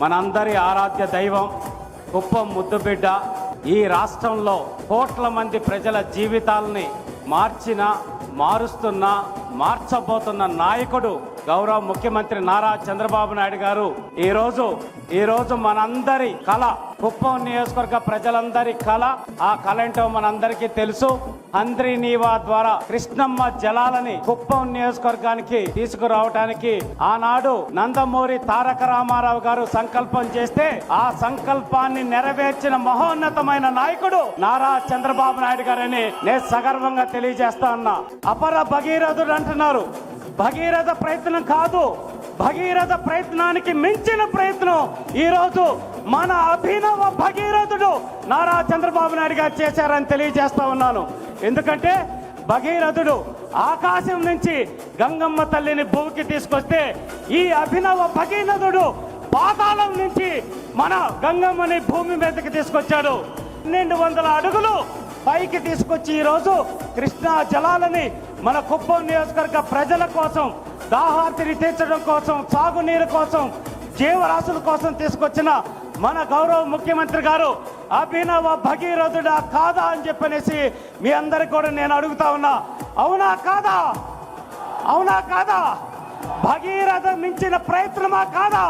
మనందరి ఆరాధ్య దైవం కుప్పం ముద్దుబిడ్డ. ఈ రాష్ట్రంలో కోట్ల మంది ప్రజల జీవితాలని మార్చిన మారుస్తున్న మార్చబోతున్న నాయకుడు గౌరవ ముఖ్యమంత్రి నారా చంద్రబాబు నాయుడు గారు ఈ రోజు ఈ రోజు మనందరి కళ కుప్పం నియోజకవర్గ ప్రజలందరి కళ ఆ కళ ఏంటో మనందరికీ తెలుసు. అంద్రి నీవా ద్వారా కృష్ణమ్మ జలాలని కుప్పం నియోజకవర్గానికి తీసుకురావటానికి ఆనాడు నందమూరి తారక రామారావు గారు సంకల్పం చేస్తే ఆ సంకల్పాన్ని నెరవేర్చిన మహోన్నతమైన నాయకుడు నారా చంద్రబాబు నాయుడు గారని నేను సగర్వంగా తెలియజేస్తా ఉన్నా. అపర భగీరథుడు అంటున్నారు. భగీరథ ప్రయత్నం కాదు భగీరథ ప్రయత్నానికి మించిన ప్రయత్నం ఈరోజు మన అభినవ భగీరథుడు నారా చంద్రబాబు నాయుడు గారు చేశారని తెలియజేస్తా ఉన్నాను. ఎందుకంటే భగీరథుడు ఆకాశం నుంచి గంగమ్మ తల్లిని భూమికి తీసుకొస్తే ఈ అభినవ భగీరథుడు పాతాళం నుంచి మన గంగమ్మని భూమి మీదకి తీసుకొచ్చాడు. పన్నెండు వందల అడుగులు పైకి తీసుకొచ్చి ఈరోజు కృష్ణా జలాలని మన కుప్పం నియోజకవర్గ ప్రజల కోసం దాహార్తిని తీర్చడం కోసం సాగునీరు కోసం జీవరాశుల కోసం తీసుకొచ్చిన మన గౌరవ ముఖ్యమంత్రి గారు అభినవ భగీరథుడా కాదా అని చెప్పనేసి మీ అందరికి కూడా నేను అడుగుతా ఉన్నా. అవునా కాదా? అవునా కాదా? భగీరథ మించిన ప్రయత్నమా కాదా?